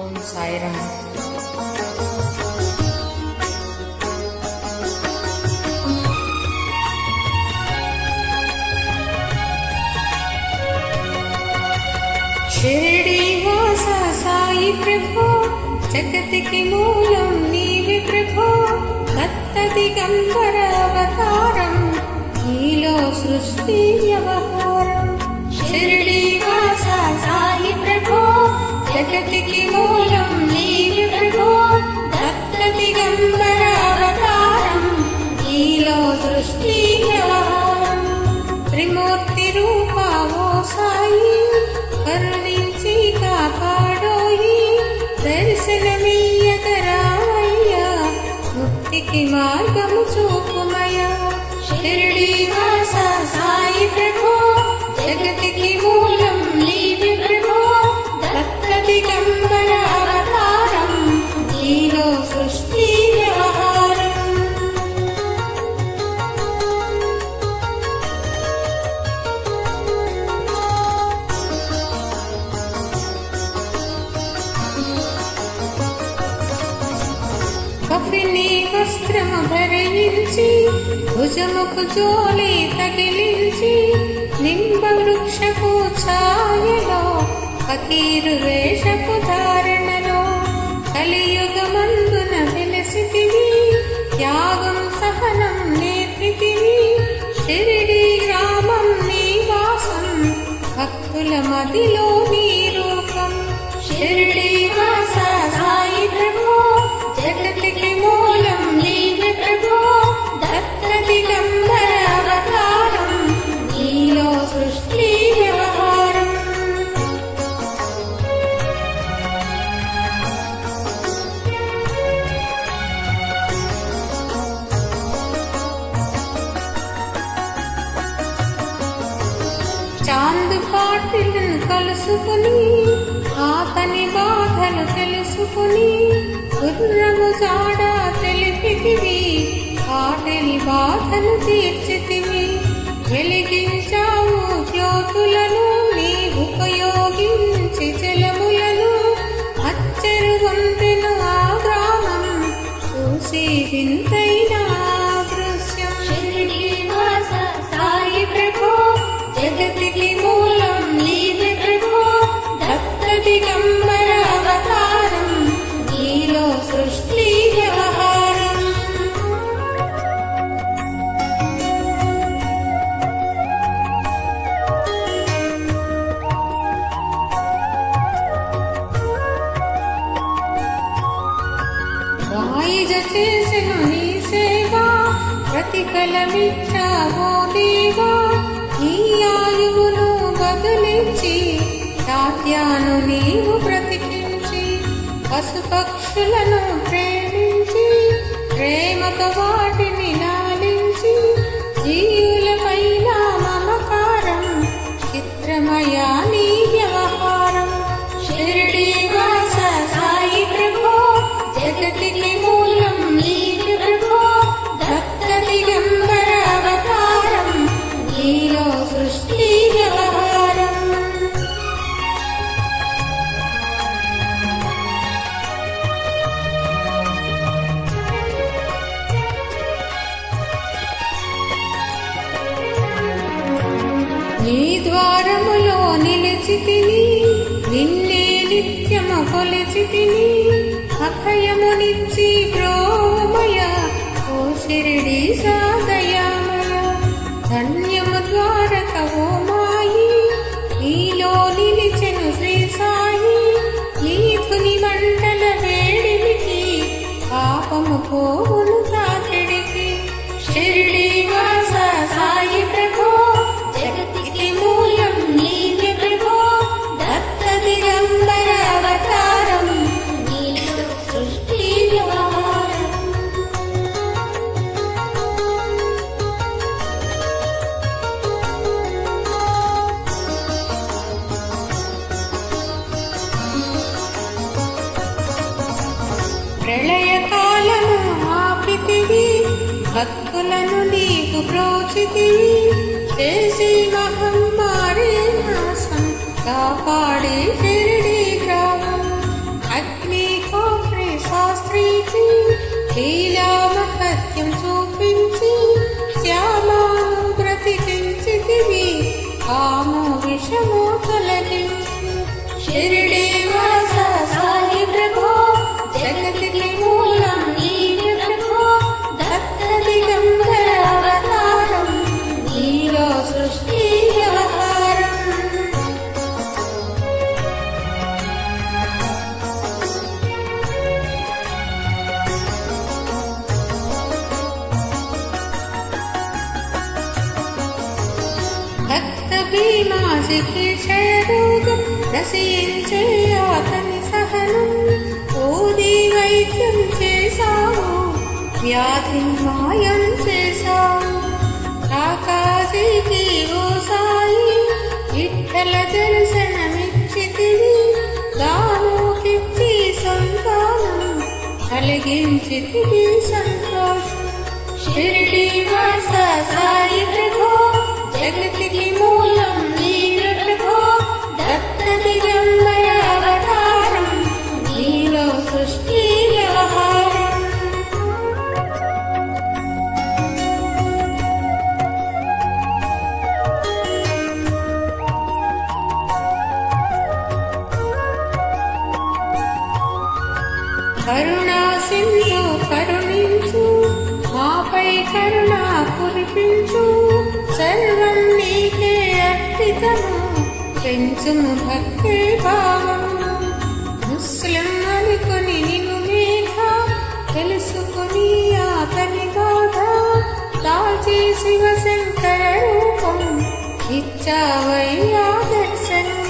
ఓం సాయిరామ్. షిరిడి వాస సాయి ప్రభో జగతికి మూలం నీవి ప్రభో. దత్త దిగంబర అవతారం నీలో సృష్టి వ్యవహారం. త్రిమూర్తి రూపావో సాయి కరుణించి కాపాడోయి దర్శనమీయగరావయ్యా ముక్తికి మార్గము చూపుమయ్యా. షిరిడి ధరించి భుజముకు జోలి తగిలించి నింబ వృక్షపు ఛాయలో ఫకీరు వేషపు ధారణలో కలియుగమందున వెలసితివి త్యాగం సహనం నేర్పితివి శిరిడి గ్రామం నివాసం భక్తుల మదిలో చాందు పాటిలను కలుసుకుని ఆతని బాధలు తెలుసుకుని గుర్రము జాడ తెలిపితివి ఆటని బాధలు తీర్చితివి. వెలిగించావు జ్యోతులను నీ ఉపయోగించి జలములను అచ్చరు వంతెను ఆ గ్రామం చూసి వింత ప్రతిఫలమిచ్చావో దేవా నీ ఆయువును బదులించి నాట్యాను నీవు బ్రతికించి పశుపక్షులను ప్రేమించి ప్రేమతో వాటిని నీలో సృష్టి వ్యవహారం. నీ ద్వారములో నిలిచి నిన్నే నిత్యము కొలిచి తిని అభయమునిచ్చి బ్రోమయ ప్రళయకాలము ఆపితివి భక్తులను నీకు ప్రోచితివి. చేసి మహమ్మారి నాశం కాపాడి షిరిడి గ్రామం. అగ్ని కోట్రి శాస్త్రీకి లీలా మహత్యం చూపించి శ్యామాను బ్రతికించితివి కాము విషము తొలగించి. షిరిడి భక్త భీమా చికిత్సయోగం అతని సహనం. ఓది వైద్యం చేశావు వ్యాధి మాయం చేశావు కాకాజీకి ఓ సాయి విఠల దర్శనమిచ్చితివి దానోకిచ్చి సంతానం కలిగించితివి సంతోషం. షిరిడి వాస సాయి ప్రభో జగతికి మూలం నీవే ప్రభో దత్త దిగంబర అవతారం నీలో సృష్టి వ్యవహారం. కరుణా సింధు కరుణించు మాపై కరుణ కురిపించు. సర్వం నీకే అర్పితము పెంచును భక్తి భావము. ముస్లిం అనుకుని నిన్ను మేఘ తెలుసుకుని అతని బాధ దాచి శివశంకర రూపం ఇచ్చావయ్యా దర్శనం.